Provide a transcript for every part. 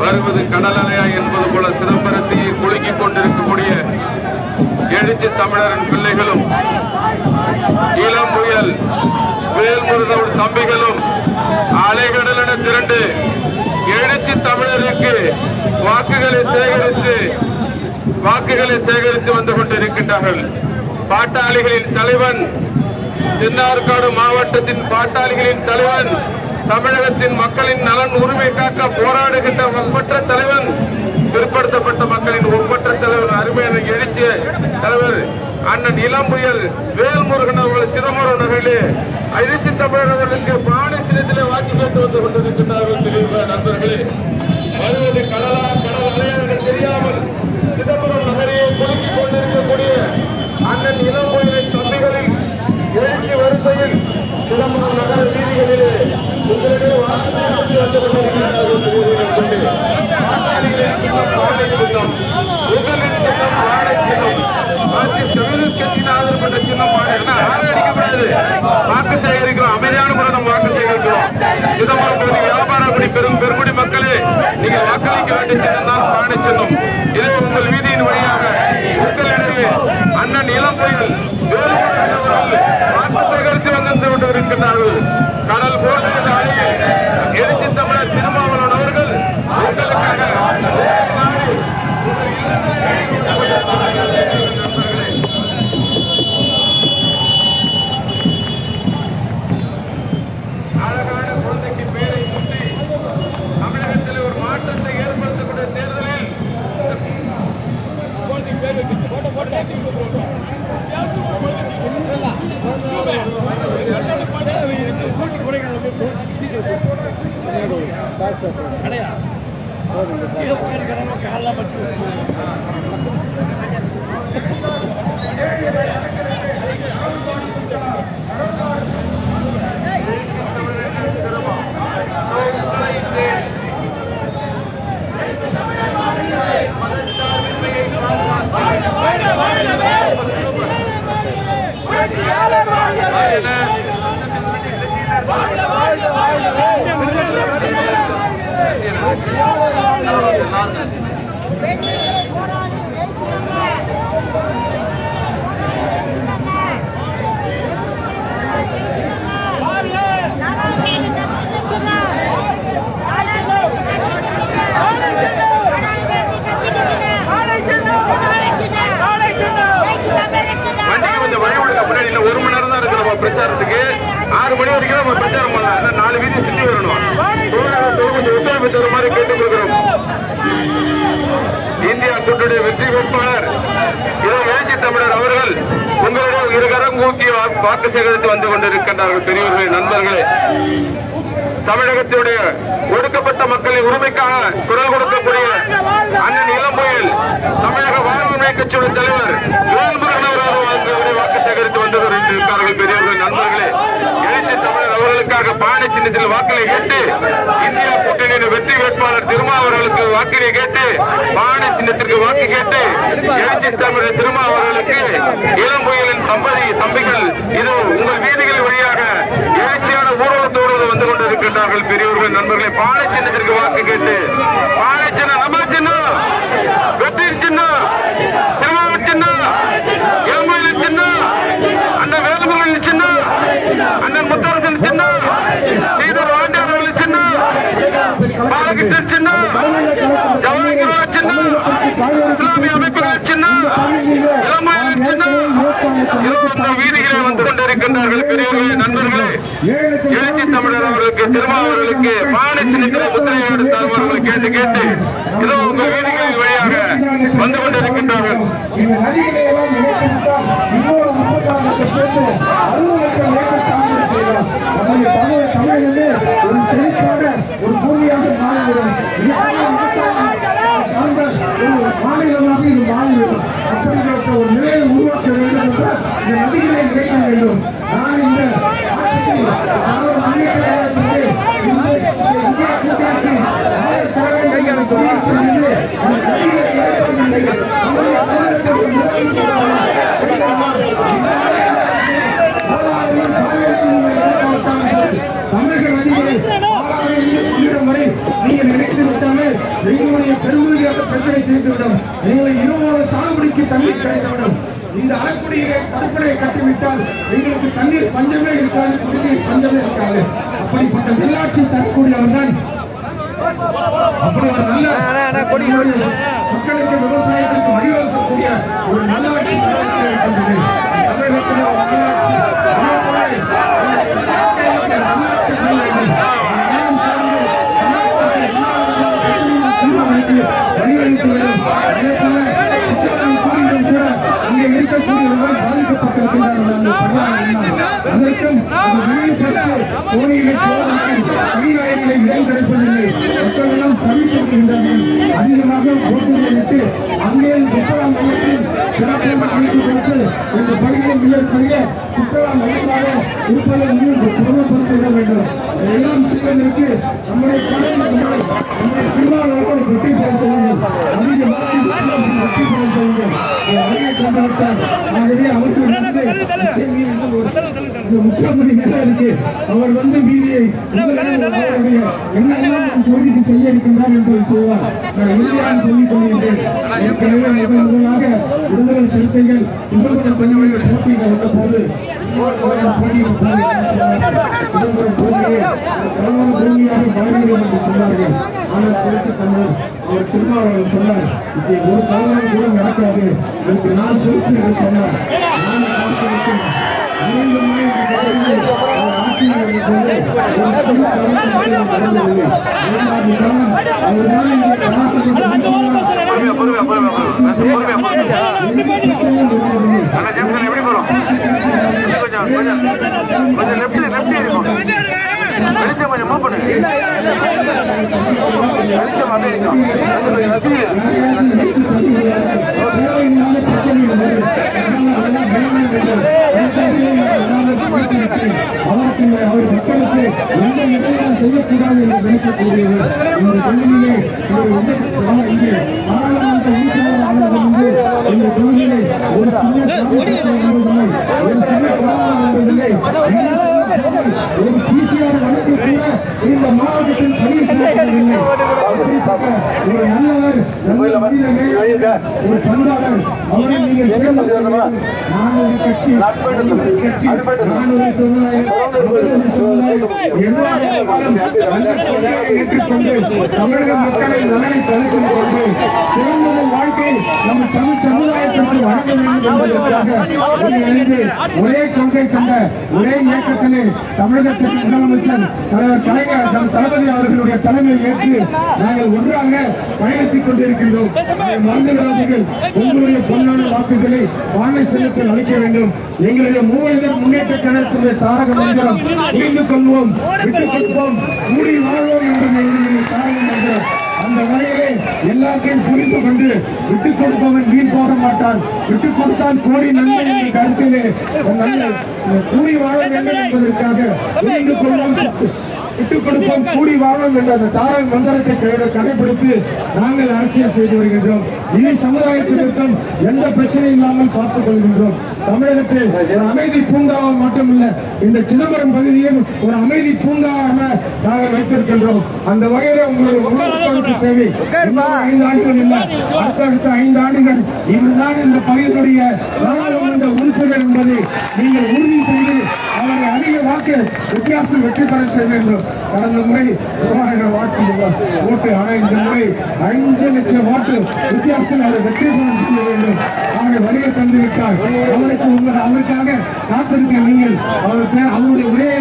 வருவது கடல் அலையா என்பது போல சிதம்பரத்தையே குலுக்கிக் கொண்டிருக்கக்கூடிய எழுச்சி தமிழரின் பிள்ளைகளும் இளம் புயல் வேல்முருகன் தம்பிகளும் அலைகடல் என திரண்டு எழுச்சி தமிழருக்கு வாக்குகளை சேகரித்து வாக்குகளை சேகரித்து வந்து கொண்டிருக்கின்றார்கள். பாட்டாளிகளின் தலைவன் தென்னார்காடு மாவட்டத்தின் பாட்டாளிகளின் தலைவன் தமிழகத்தின் மக்களின் நலன் உரிமை காக்க போராடுகின்ற ஒப்பற்ற தலைவன் பிற்படுத்தப்பட்ட மக்களின் ஒப்பற்ற தலைவர் அருமையான எழுச்சிய தலைவர் அண்ணன் இளம்புயல் வேல்முருகன் அவர்கள் சிதம்பரம் நகரிலே எழுச்சி தமிழர்களுக்கு அவர்களுக்கு வாக்கி கேட்டு வந்து கொண்டிருக்கிறார் தெரியுமா நண்பர்களே வருவது கடலா கடல் அலையா என தெரியாமல் சிதம்பரம் நகரையே குலுக்கிக் கொண்டிருக்கக்கூடிய அண்ணன் இளம்புயலின் தம்பிகளில் எழுச்சி வரிசையில் சிதம்பரம் நகர வீதிகளிலே உங்களிடையே வாக்குறுதி வந்து கொண்டிருக்கிறார்கள் தெரியுமா நண்பர்களே? வாக்கு சேகரிக்கிறோம். அமைதியான முறை நம்ம வாக்கு சேகரிக்கிறோம். சிதம்பரம் பகுதி வியாபாரப்படி பெரும் பெருமுடி மக்களே நீங்கள் வாக்களிக்க வேண்டிய சின்னம் தான் பானை சின்னம். இதே உங்கள் வீதியின் வழியாக உங்களிடையே அண்ணன் இளம் புயல் வேலுமணி அவர்கள் வாக்கு சேகரித்து வந்து கொண்டிருக்கின்றார்கள். கடல் போன்ற அலையை எழுச்சி தமிழர் திருமாவளவன் அவர்கள் உங்களுக்காக அழகான குழந்தைக்கு பேரை சுற்றி தமிழகத்தில் ஒரு மாற்றத்தை ஏற்படுத்தக்கூடிய தேர்தலில் வண்டிக்கு கொஞ்சம் வழி விடுங்க முன்னாடி இன்னும் ஒரு மணி நேரம் தான் இருக்கு நம்ம பிரச்சாரத்துக்கு ஆறு மணி வரைக்கும் நம்ம பிரச்சாரம் பண்ணலாம் நாலு வீதி சுற்றி வரணும். தொழிலாளர்கள் கொஞ்சம் ஒத்துழைப்பு தர இந்தியா கூட்டுடைய வெற்றி வேட்பாளர் இதோ தமிழர் அவர்கள் உங்களிடம் இருகரம் ஊக்கி வாக்கு சேகரித்து வந்து கொண்டிருக்கின்றார்கள் பெரியவர்களே நண்பர்களே. தமிழகத்தினுடைய ஒடுக்கப்பட்ட மக்களின் உரிமைக்காக குரல் கொடுக்கக்கூடிய அண்ணன் இளம்புயல் தமிழக வாழ்வுரிமை கட்சியுடைய தலைவர் வேல்முருகன் அவர்கள் வாக்கு சேகரித்து வந்து கொண்டிருக்கிறார்கள் பெரியவர்கள் நண்பர்களே. எழுச்சி தமிழர் அவர்களுக்காக பானை சின்னத்தில் வாக்களை கேட்டு இந்தியா கூட்டணியின் வெற்றி வேட்பாளர் திருமாவர்களுக்கு வாக்கினை கேட்டு பானை சின்னத்திற்கு வாக்கு கேட்டு எழுச்சி தமிழர் திருமாவர்களுக்கு இளம் புயலின் தம்பதி தம்பிகள் இது உங்கள் வீதிகள் வழியாக எழுச்சியான ஊர்வலத்தோடு வந்து கொண்டிருக்கின்றார்கள் பெரியவர்கள் நண்பர்களை. பானை சின்னத்திற்கு வாக்கு கேட்டு பானை சின்ன நம்ம சின்னம் வெற்றி சின்னம் திருமாவ சின்னம் இளம்புயலின் சின்னம் அண்ணன் வேலுமுருகன் சின்னம் அண்ணன் முத்தரசன் சின்னம் ஸ்ரீதர் வாண்டியவர்கள் சின்னம் பாலகிருஷ்ணன் சின்னம் ஜவஹர்லால் சின்னம் இஸ்லாமிய அமைப்புகள் சின்னம் இளமயிலின் சின்னம் இதோ இந்த வீதிகளே வந்து கொண்டிருக்கின்றார்கள் பெரியவர்களே நண்பர்களே எழுச்சி தமிழர் அவர்களுக்கு திருமாவர்களுக்கு பானை சின்னத்திலே முத்திரையோடு தருமாறு கேட்டு கேட்டு இதோ உங்க வீதிகளின் வழியாக வந்து கொண்டிருக்கின்றார்கள். இந்த நதிகளை எல்லாம் இன்னொரு முப்பத்தாறு எங்களுடைய பெருமதியாக பிரச்சனை தீர்த்துவிடும் எங்களை இருவோட சாகுபடிக்கு தண்ணீர் கிடைத்துவிடும் இந்த அறக்குடியை கடற்கரையை கட்டிவிட்டால் எங்களுக்கு தண்ணீர் பஞ்சமே இருக்காது பஞ்சமே இருக்காது. அப்படிப்பட்ட நல்லாட்சி தரக்கூடியவர்தான் அப்படி ஒரு நல்ல மக்களுக்கு விவசாயத்திற்கு வழிவகுக்கக்கூடிய ஒரு நல்ல. அதற்கும் சோதனைக்கு அதிகாரிகளை இடம் கிடைப்பதில்லை தவித்திருக்கின்றார்கள் அதிகமாக ஓட்டுகளை அங்கே சுற்றுலா மையத்தில் சிறப்பாக அமைத்து கொடுத்து இந்த பகுதியை மிகப்பெரிய சுற்றுலா மையமாக இருப்பதை இன்னும் பிரபலப்படுத்த விட வேண்டும். எல்லாம் செய்வதற்கு நம்முடைய கடமை நம்முடைய நம்முடைய திருவாரூரோடு வெற்றி பெற செய்யுங்கள் அதிகமாக வெற்றி பெற செய்யுங்கள் அறிவை கண்டுவிட்டார் ஆகவே அவர்கள் வந்து முக்கால் மணி நேரம் இருக்கு. அவர் வந்து வீதியை அவருடைய என்னெல்லாம் தொகுதிக்கு செய்ய இருக்கின்றார் என்று செய்வார். நான் இறுதியாக சொல்லிக் கொள்கின்றேன். ஏற்கனவே முதல் முதலாக விடுதலை சிறுத்தைகள் சிதம்பரம் பெண்கள் போட்டியில் வந்த போது பூமியாக மாறுகிறோம் என்று சொன்னார்கள். ஆனால் குறித்து தமிழ் அவர் திருமாவளவன் சொன்னார் இது ஒரு காலம் கூட நடக்காது எனக்கு நான் பொறுப்பு என்று சொன்னார். நான் பார்த்திருக்கிறேன் ஐந்து முறை இந்த பகுதியில் அவர் ஆட்சியில் இருந்தபோது ஒரு சிறு கொஞ்சம் லெஃப்ட் லெஃப்ட் இருக்கும் வெளிச்சம் கொஞ்சம் மூவ் பண்ணுங்க வெளிச்சம் அப்படியே இருக்கும் கொஞ்சம் அவருக்கு அவர் மக்களுக்கு எந்த நிலையிலும் செய்யக்கூடாது என்று நினைக்கக்கூடியவர் இந்த தொகுதியிலே இங்கே பாராளுமன்ற உறுப்பினராக வந்து இந்த தொகுதியிலே ஒரு சிறிய ஒரு சிறிய ஒரு பிசிஆர் வழக்கு கூட இந்த மாவட்டத்தில் பதிவு செய்யப்படவில்லை ஒரு நல்லவர் நல்ல ஒரு பண்பாளர் அவரை நீங்கள் நான் ஒரு கட்சி கட்சி நான் ஒரு சமுதாயம் ஏற்றுக்கொண்டு தமிழக நலனை கொண்டு வாழ்க்கை நம்ம தமிழ் சமுதாயத்திற்கு வழங்க வேண்டும் என்பதற்காக ஒரே கொள்கை கொண்ட ஒரே இயக்கத்திலே தமிழகத்திற்கு முதலமைச்சர் தலைவர் கலைஞர் நம் தளபதி அவர்களுடைய தலைமையை ஏற்று நாங்கள் ஒன்றாக பயணித்துக் கொண்டிருக்கின்றோம். மறந்துவிடாதீர்கள். உங்களுடைய பொன்னான வாக்குகளை வாழை செல்லத்தில் அளிக்க வேண்டும். எங்களுடைய மூவதர் முன்னேற்ற கழகத்துடைய தாரக மந்திரம் புரிந்து கொள்வோம் விட்டுக் கொடுப்போம். கூடி வாழ்வோம் என்று எங்களுடைய தாரக மந்திரம். அந்த வகையிலே எல்லாத்தையும் புரிந்து கொண்டு விட்டுக் கொடுப்பவன் வீண் போக மாட்டான். விட்டுக் கொடுத்தால் கோடி நன்மை என்ற கருத்திலே கூடி வாழ வேண்டும் என்பதற்காக புரிந்து கொள்வோம். விட்டுக் கொடுப்போம் கூடி வாழும் என்ற அந்த தாரக மந்திரத்தை கடைபிடித்து நாங்கள் அரசியல் செய்து வருகின்றோம். இனி சமுதாயத்திற்கும் எந்த பிரச்சனை இல்லாமல் பார்த்துக் கொள்கின்றோம். தமிழகத்தில் ஒரு அமைதி பூங்காவாக மட்டுமல்ல இந்த சிதம்பரம் பகுதியும் ஒரு அமைதி பூங்காவாக நாங்கள் வைத்திருக்கின்றோம். அந்த வகையில் உங்களுடைய ஒவ்வொருத்தருக்கு தேவை. ஐந்து ஆண்டுகள் இல்லை. அடுத்தடுத்த ஐந்து ஆண்டுகள் இவர்தான் இந்த பகுதியினுடைய நாடாளுமன்ற உறுப்பினர் என்பதை நீங்கள் உறுதி செய்து அவரை அதிக வாக்கு வித்தியாசம் வெற்றி பெற செய்ய வேண்டும். கடந்த முறை மூவாயிரம் வாக்கு ஓட்டு ஆனால் இந்த முறை ஐந்து லட்சம் வாக்கு வித்தியாசத்தில் அவர் வெற்றி பெற செய்ய வேண்டும். அவரை வழியை தந்து விட்டார் அவருக்கு உங்கள் அவருக்காக காத்திருக்க நீங்கள். அவர் பேர் அவருடைய உரையை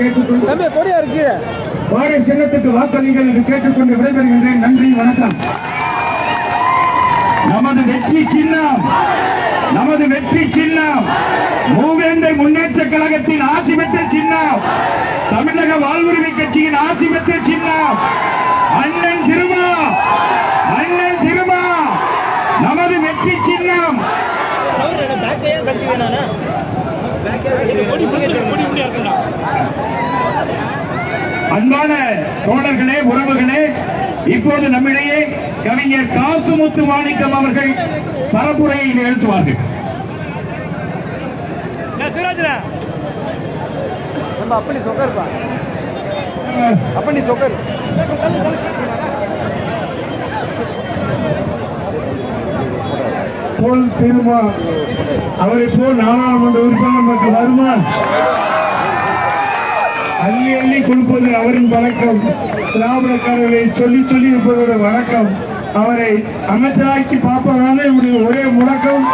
கேட்டுக்கொண்டு வாழை சின்னத்துக்கு வாக்களிங்கள் என்று கேட்டுக்கொண்டு விடைபெறுகின்றேன். நன்றி வணக்கம். நமது வெற்றி சின்னம். நமது வெற்றி சின்னம். மூவேந்தை முன்னேற்ற கழகத்தின் ஆசி பெற்ற சின்னம். தமிழக வாழ்வுரிமை கட்சியின் ஆசி பெற்ற சின்னம். அண்ணன் திருமா அண்ணன் திருமா நமது வெற்றி சின்னம். அன்பான தோழர்களே உறவுகளே இப்போது நம்மிடையே கவிஞர் காசுமுத்து மாணிக்கம் அவர்கள் பரப்புரையை நிகழ்த்துவார்கள் அப்படி சொக்கருப்பா அப்படி சொக்கர் போல் தீருமா அவரை போல் நாடாளுமன்ற உறுப்பினர் நமக்கு வருமா? அள்ளி அள்ளி கொடுப்பது அவரின் வழக்கம் திராவிடக்காரர்களை சொல்லி சொல்லி இருப்பதோட வழக்கம் அவரை அமைச்சராக்கி பார்ப்பதான இவருடைய ஒரே முழக்கம்